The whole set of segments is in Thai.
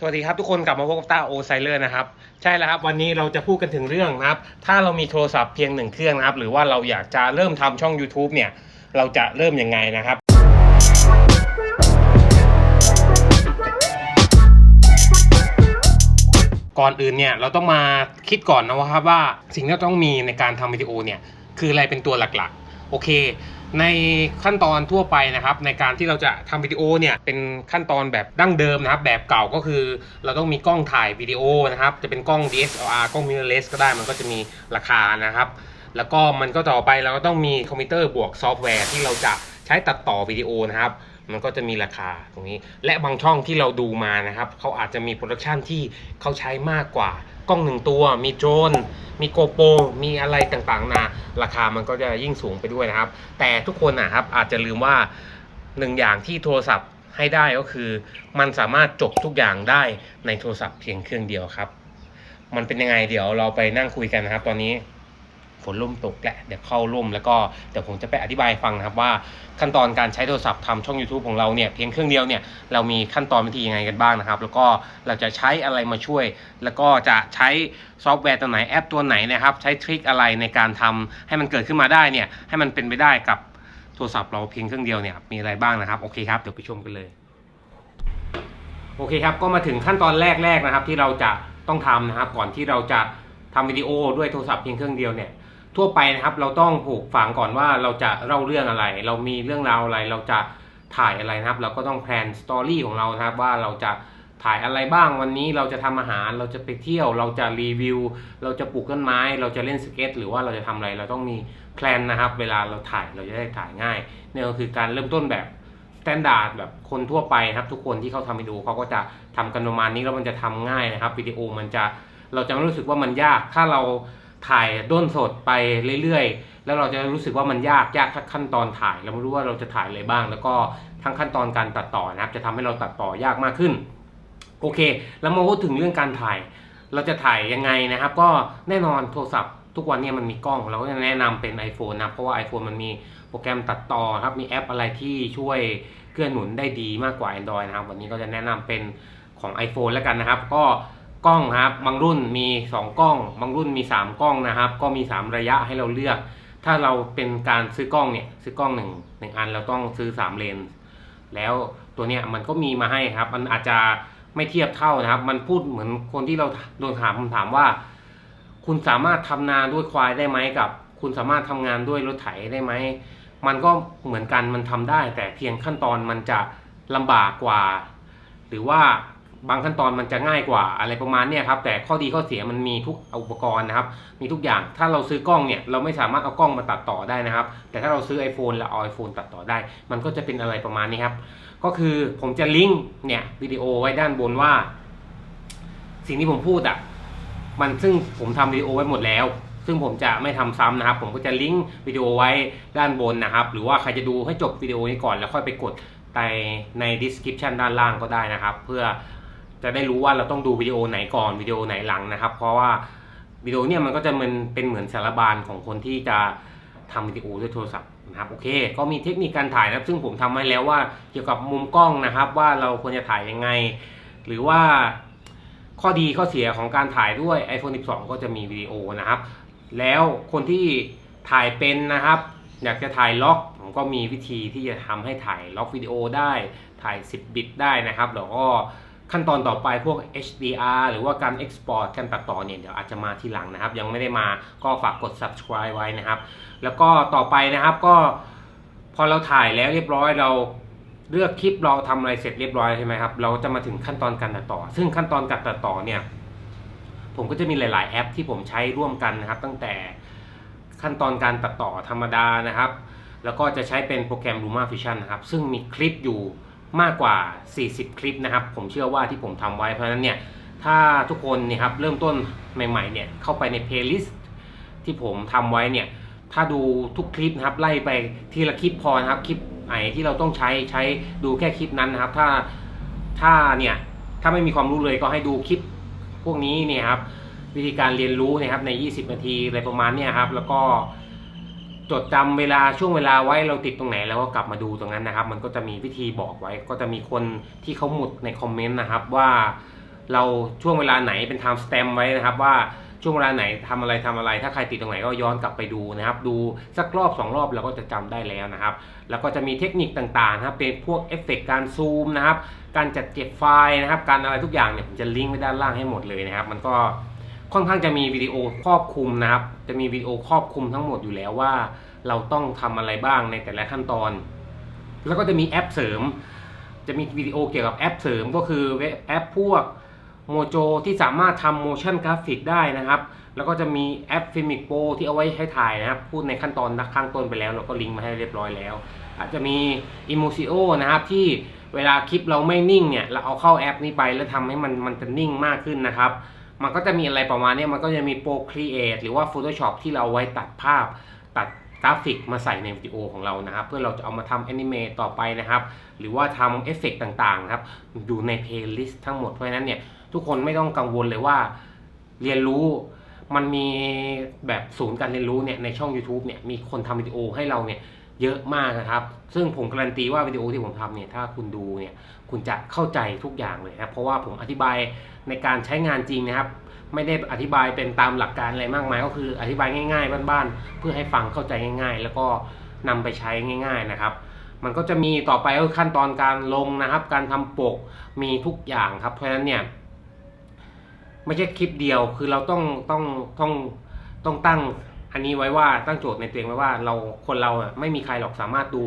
สวัสดีครับทุกคนกลับมาพบกับต้าโอไซเลอร์นะครับ ใช่แล้วครับ วันนี้เราจะพูดกันถึงเรื่องนะครับ ถ้าเรามีโทรศัพท์เพียงหนึ่งเครื่องนะครับ หรือว่าเราอยากจะเริ่มทำช่อง YouTube เนี่ย เราจะเริ่มยังไงนะครับ ก่อนอื่นเนี่ยเราต้องมาคิดก่อนนะครับว่าสิ่งที่เราต้องมีในการทำวิดีโอเนี่ย คืออะไรเป็นตัวหลักๆ โอเค ในขั้นตอนทั่วไปนะครับ ในการที่เราจะทำวิดีโอเนี่ยเป็นขั้นตอนแบบดั้งเดิมนะครับ แบบเก่าก็คือ เราต้องมีกล้องถ่ายวิดีโอนะครับ จะเป็นกล้อง DSLR กล้อง mirrorless ก็ได้มันก็จะมีราคานะครับ แล้วก็มันก็ต่อไปเราก็ต้องมีคอมพิวเตอร์บวกซอฟต์แวร์ที่เราจะใช้ตัดต่อวิดีโอนะครับ มันก็จะมีราคาตรงนี้ และบางช่องที่เราดูมานะครับเขาอาจจะมีโปรดักชันที่เขาใช้มากกว่ากล้องหนึ่งตัว มีโดรนมีโกโปรมีอะไรต่างๆนาราคามันก็จะยิ่งสูงไปด้วยนะครับ แต่ทุกคนนะครับอาจจะลืมว่าหนึ่งอย่างที่โทรศัพท์ให้ได้ก็คือ มันสามารถจบทุกอย่างได้ในโทรศัพท์เพียงเครื่องเดียวครับ มันเป็นยังไงเดี๋ยวเราไปนั่งคุยกันนะครับ ตอนนี้ ฝนร่มตกแหละเดี๋ยวเข้าร่มแล้วก็เดี๋ยวผมจะไปอธิบายฟังนะครับว่าขั้นตอนการใช้โทรศัพท์ทำช่อง YouTube ของเราเนี่ยเพียงเครื่องเดียวเนี่ยเรามีขั้นตอนวิธียังไงกันบ้างนะครับ แล้วก็เราจะใช้อะไรมาช่วย แล้วก็จะใช้ซอฟต์แวร์ตัวไหนแอปตัวไหนนะครับ ใช้ทริคอะไรในการทำให้มันเกิดขึ้นมาได้เนี่ยให้มันเป็นไปได้กับโทรศัพท์เราเพียงเครื่องเดียวเนี่ยมีอะไรบ้างนะครับโอเคครับเดี๋ยวไปชมกันเลยโอเคครับก็มาถึงขั้นตอนแรกๆนะครับที่เราจะต้องทำนะครับก่อนที่เราจะทำวิดีโอด้วยโทรศัพท์เพียงเครื่องเดียวเนี่ย ทั่วไปนะครับ เราต้องผูกฝังก่อนว่าเราจะเล่าเรื่องอะไร เรามีเรื่องราวอะไร เราจะถ่ายอะไรนะครับ เราก็ต้องแพลนสตอรี่ของเรานะครับ ว่าเราจะถ่ายอะไรบ้างวันนี้เราจะทำอาหารเราจะไปเที่ยว เราจะรีวิว เราจะปลูกต้นไม้ เราจะเล่นสเก็ต หรือว่าเราจะทำอะไรเราต้องมีแพลนนะครับ เวลาเราถ่ายเราจะได้ถ่ายง่ายนี่ก็คือการเริ่มต้นแบบสแตนดาร์ดแบบคนทั่วไปครับ ทุกคนที่เขาทำวิดีโอเขาก็จะทำกันประมาณนี้แล้วมันจะทำง่ายนะครับวิดีโอมันจะเราจะไม่รู้สึกว่ามันยากถ้าเรา ถ่ายด้นสดไปเรื่อยๆ แล้วเราจะรู้สึกว่ามันยากยากทั้งขั้นตอนถ่ายเราไม่รู้ว่าเราจะถ่ายอะไรบ้าง แล้วก็ทั้งขั้นตอนการตัดต่อนะครับ จะทำให้เราตัดต่อยากมากขึ้น โอเค แล้วมาพูดถึงเรื่องการถ่าย เราจะถ่ายยังไงนะครับ ก็แน่นอนโทรศัพท์ทุกวันนี้มันมีกล้อง เราก็จะแนะนำเป็น iPhone นะเพราะว่า iPhone มันมีโปรแกรมตัดต่อครับมีแอปอะไรที่ช่วยเกื้อหนุนได้ดีมากกว่า Android นะครับ วันนี้ก็จะแนะนำเป็นของ iPhone แล้วกันนะครับ ก็ กล้องครับ บางรุ่นมี 2 กล้อง บางรุ่นมี 3 กล้องนะครับ ก็มี 3 ระยะให้เราเลือก ถ้าเราเป็นการซื้อกล้องเนี่ยซื้อกล้องหนึ่งหนึ่งอันเราต้องซื้อ 3 เลนส์แล้วตัวเนี้ยมันก็มีมาให้ครับ มันอาจจะไม่เทียบเท่านะครับ มันพูดเหมือนคนที่เราโดนถามคำถามว่า คุณสามารถทำนาด้วยควายได้ไหมกับ คุณสามารถทำงานด้วยรถไถได้ไหมมันก็เหมือนกันมันทำได้ แต่เพียงขั้นตอนมันจะลำบากกว่า หรือว่า บางขั้นตอนมันจะง่ายกว่าอะไรประมาณนี้ครับแต่ข้อดีข้อเสียมันมีทุกอุปกรณ์นะครับ มีทุกอย่างถ้าเราซื้อกล้องเนี่ยเราไม่สามารถเอากล้องมาตัดต่อได้นะครับ แต่ถ้าเราซื้อ iPhone แล้วเอา iPhone ตัดต่อได้ มันก็จะเป็นอะไรประมาณนี้ครับ ก็คือผมจะลิงก์เนี่ยวิดีโอไว้ด้านบนว่า สิ่งที่ผมพูดอะมันซึ่งผมทำวิดีโอไว้หมดแล้ว ซึ่งผมจะไม่ทำซ้ำนะครับ ผมก็จะลิงก์วิดีโอไว้ด้านบนนะครับ หรือว่าใครจะดูให้จบวิดีโอนี้ก่อนแล้วค่อยไปกดในใน description ด้านล่างก็ได้นะครับ เพื่อ จะได้รู้ว่าเราต้องดูวิดีโอไหนก่อนวิดีโอไหนหลังนะครับ เพราะว่าวิดีโอเนี่ยมันก็จะมันเป็นเหมือนสารบานของคนที่จะทำวิดีโอด้วยโทรศัพท์นะครับโอเค ก็มีเทคนิคการถ่ายนะครับ ซึ่งผมทำให้แล้วว่าเกี่ยวกับมุมกล้องนะครับ ว่าเราควรจะถ่ายยังไง หรือว่าข้อดีข้อเสียของการถ่ายด้วย iPhone 12 ก็จะมีวิดีโอนะครับ แล้วคนที่ถ่ายเป็นนะครับ อยากจะถ่ายล็อกผมก็มีวิธีที่จะทำให้ถ่ายล็อกวิดีโอได้ถ่าย 10 บิตได้นะครับแล้วก็ ขั้นตอนต่อไปพวก HDR หรือว่าการ Export การตัดต่อเนี่ยเดี๋ยวอาจจะมาทีหลังนะครับ ยังไม่ได้มาก็ฝากกด subscribe ไว้นะครับ แล้วก็ต่อไปนะครับก็พอเราถ่ายแล้วเรียบร้อยเราเลือกคลิปเราทำอะไรเสร็จเรียบร้อยใช่ไหมครับ เราจะมาถึงขั้นตอนการตัดต่อ ซึ่งขั้นตอนการตัดต่อเนี่ย ผมก็จะมีหลาย ๆ แอปที่ผมใช้ร่วมกันนะครับ ตั้งแต่ขั้นตอนการตัดต่อธรรมดานะครับ แล้วก็จะใช้เป็นโปรแกรม Luma Fusion นะครับ ซึ่งมีคลิปอยู่ มากกว่า 40 คลิปนะครับ ผมเชื่อว่าที่ผมทำไว้เพราะฉะนั้นเนี่ยถ้าทุกคนเนี่ยครับเริ่มต้นใหม่ๆเนี่ยเข้าไปใน playlist ที่ผมทำไว้เนี่ยถ้าดูทุกคลิปนะครับไล่ไปทีละคลิปพอนะครับคลิปไหนที่เราต้องใช้ใช้ดูแค่คลิปนั้นนะครับ ถ้าถ้าเนี่ยถ้าไม่มีความรู้เลยก็ให้ดูคลิปพวกนี้เนี่ยครับวิธีการเรียนรู้นะครับใน 20 นาทีอะไรประมาณเนี้ยครับแล้วก็ จดจำเวลาช่วงเวลาไว้เราติดตรงไหนแล้วก็กลับมาดูตรงนั้นนะครับ มันก็จะมีวิธีบอกไว้ ก็จะมีคนที่เขาหมุดในคอมเมนต์นะครับว่าเราช่วงเวลาไหนเป็นไทม์สแตมไว้นะครับว่าช่วงเวลาไหนทำอะไรทำอะไร ถ้าใครติดตรงไหนก็ย้อนกลับไปดูนะครับ ดูสักรอบสองรอบเราก็จะจำได้แล้วนะครับ แล้วก็จะมีเทคนิคต่างๆนะครับเป็นพวกเอฟเฟกต์การซูมนะครับ การจัดเก็บไฟล์นะครับ การอะไรทุกอย่างเนี่ยผมจะลิงก์ไว้ด้านล่างให้หมดเลยนะครับ มันก็ ค่อนข้างจะมีวิดีโอครอบคลุมนะครับ จะมีวิดีโอครอบคลุมทั้งหมดอยู่แล้วว่า เราต้องทำอะไรบ้างในแต่ละขั้นตอน แล้วก็จะมีแอปเสริม จะมีวิดีโอเกี่ยวกับแอปเสริมก็คือเว็บแอปพวกโมโจที่สามารถทำ motion graphic ได้นะครับ แล้วก็จะมีแอป Filmic Pro ที่เอาไว้ให้ถ่ายนะครับ พูดในขั้นตอนข้างต้นไปแล้วเราก็ลิงก์มาให้เรียบร้อยแล้ว อาจจะมี Emosio นะครับที่เวลาคลิปเราไม่นิ่งเนี่ย เราเอาเข้าแอปนี้ไปแล้วทำให้มันมันจะนิ่งมากขึ้นนะครับ มันก็จะมีอะไรประมาณนี้มันก็จะมี Procreate หรือว่า Photoshop ที่เราเอาไว้ตัดภาพตัดกราฟิกมาใส่ในวิดีโอของเรานะครับ เพื่อเราจะเอามาทำแอนิเมตต่อไปนะครับ หรือว่าทำเอฟเฟกต์ต่างๆนะครับ อยู่ในเพลย์ลิสต์ทั้งหมดเพราะฉะนั้นเนี่ย ทุกคนไม่ต้องกังวลเลยว่าเรียนรู้มันมีแบบศูนย์การเรียนรู้เนี่ยในช่อง YouTube เนี่ยมีคนทำวิดีโอให้เราเนี่ย เยอะมากนะครับ ซึ่งผมการันตีว่าวิดีโอที่ผมทำเนี่ยถ้าคุณดูเนี่ยคุณจะเข้าใจทุกอย่างเลยนะครับเพราะว่าผมอธิบายในการใช้งานจริงนะครับ ไม่ได้อธิบายเป็นตามหลักการอะไรมากมายก็คืออธิบายง่าย ๆ บ้านๆเพื่อให้ฟังเข้าใจง่าย ๆ แล้วก็นำไปใช้ง่าย ๆนะครับ มันก็จะมีต่อไปก็ขั้นตอนการลงนะครับ การทำปกมีทุกอย่างครับ เพราะฉะนั้นเนี่ยไม่ใช่คลิปเดียวคือเราต้องต้องต้องต้องตั้ง อันนี้ไว้ว่าตั้งโจทย์ในตัวเองไว้ว่าเราคนเราอะไม่มีใครหรอกสามารถดู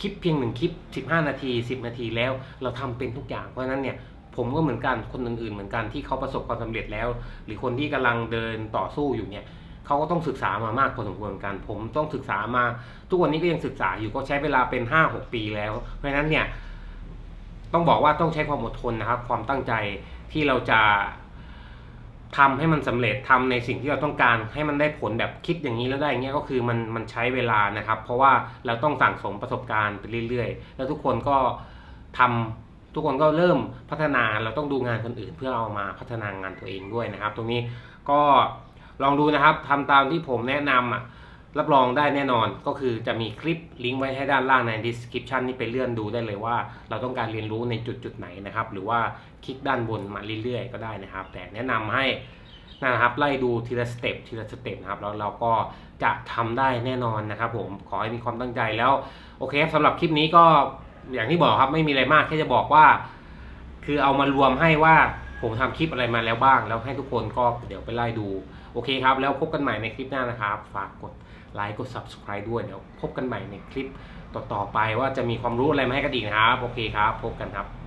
คลิปเพียงหนึ่งคลิป 15 นาที 10 นาทีแล้ว เราทำเป็นทุกอย่างเพราะฉะนั้นเนี่ยผมก็เหมือนกันคนอื่นๆเหมือนกันที่เขาประสบความสำเร็จแล้ว หรือคนที่กำลังเดินต่อสู้อยู่เนี่ยเขาก็ต้องศึกษามามากพอสมควรเหมือนกัน ผมต้องศึกษามา ทุกวันนี้ก็ยังศึกษาอยู่ก็ใช้เวลาเป็น 5 6 ปีแล้ว เพราะฉะนั้นเนี่ยต้องบอกว่าต้องใช้ความอดทนนะครับ ความตั้งใจที่เราจะ ทำให้มันสำเร็จทำในสิ่งที่เราต้องการ ให้มันได้ผลแบบคิดอย่างนี้แล้วได้อย่างเงี้ยก็คือมันมันใช้เวลานะครับ เพราะว่าเราต้องสั่งสมประสบการณ์ไปเรื่อยๆ แล้วทุกคนก็ทำทุกคนก็เริ่มพัฒนาเราต้องดูงานคนอื่น เพื่อเอามาพัฒนางานตัวเองด้วยนะครับ ตรงนี้ก็ลองดูนะครับทำตามที่ผมแนะนำอะ รับรองได้แน่นอนก็คือจะมีคลิปลิงก์ไว้ให้ด้านล่างใน description นี่ไปเลื่อนดูได้เลยว่า เราต้องการเรียนรู้ในจุดจุดไหนนะครับ หรือว่าคลิกด้านบนมาเรื่อยๆ ก็ได้นะครับ แต่แนะนำให้นะครับไล่ดูทีละสเต็ปทีละสเต็ปนะครับแล้วเราก็จะทำได้แน่นอนนะครับผมขอให้มีความตั้งใจแล้วโอเคครับสำหรับคลิปนี้ก็อย่างที่บอกครับไม่มีอะไรมากแค่จะบอกว่า คือเอามารวมให้ว่า ผมทำคลิปอะไรมาแล้วบ้าง แล้วให้ทุกคนก็เดี๋ยวไปไล่ดู โอเคครับ แล้วพบกันใหม่ในคลิปหน้านะครับ ฝากกดไลค์กด subscribe ด้วยเดี๋ยวพบกันใหม่ในคลิปต่อๆไปว่าจะมีความรู้อะไรมาให้กันอีกนะครับ โอเคครับ พบกันครับ